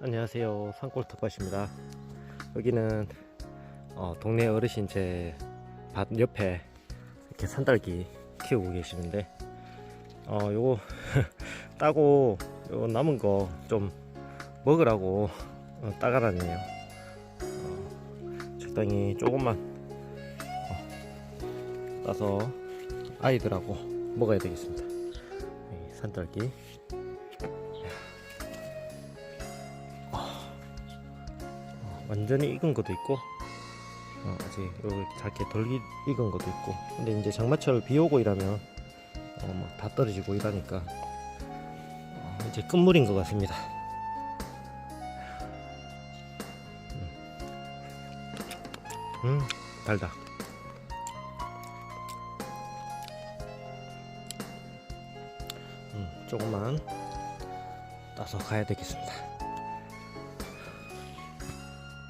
안녕하세요. 산골텃밭입니다. 여기는 어, 동네 어르신 제 밭 옆에 이렇게 산딸기 키우고 계시는데 어 요거 따고 요 남은 거 좀 먹으라고 어, 따가라네요. 어, 적당히 조금만 어, 따서 아이들하고 먹어야 되겠습니다. 이 산딸기 완전히 익은 것도 있고 어, 아직 요 작게 덜 익- 익은 것도 있고. 근데 이제 장마철 비 오고 이러면 어, 막다 떨어지고 이러니까 어, 이제 끝물인 것 같습니다. 음, 음 달다. 음, 조금만 따서 가야 되겠습니다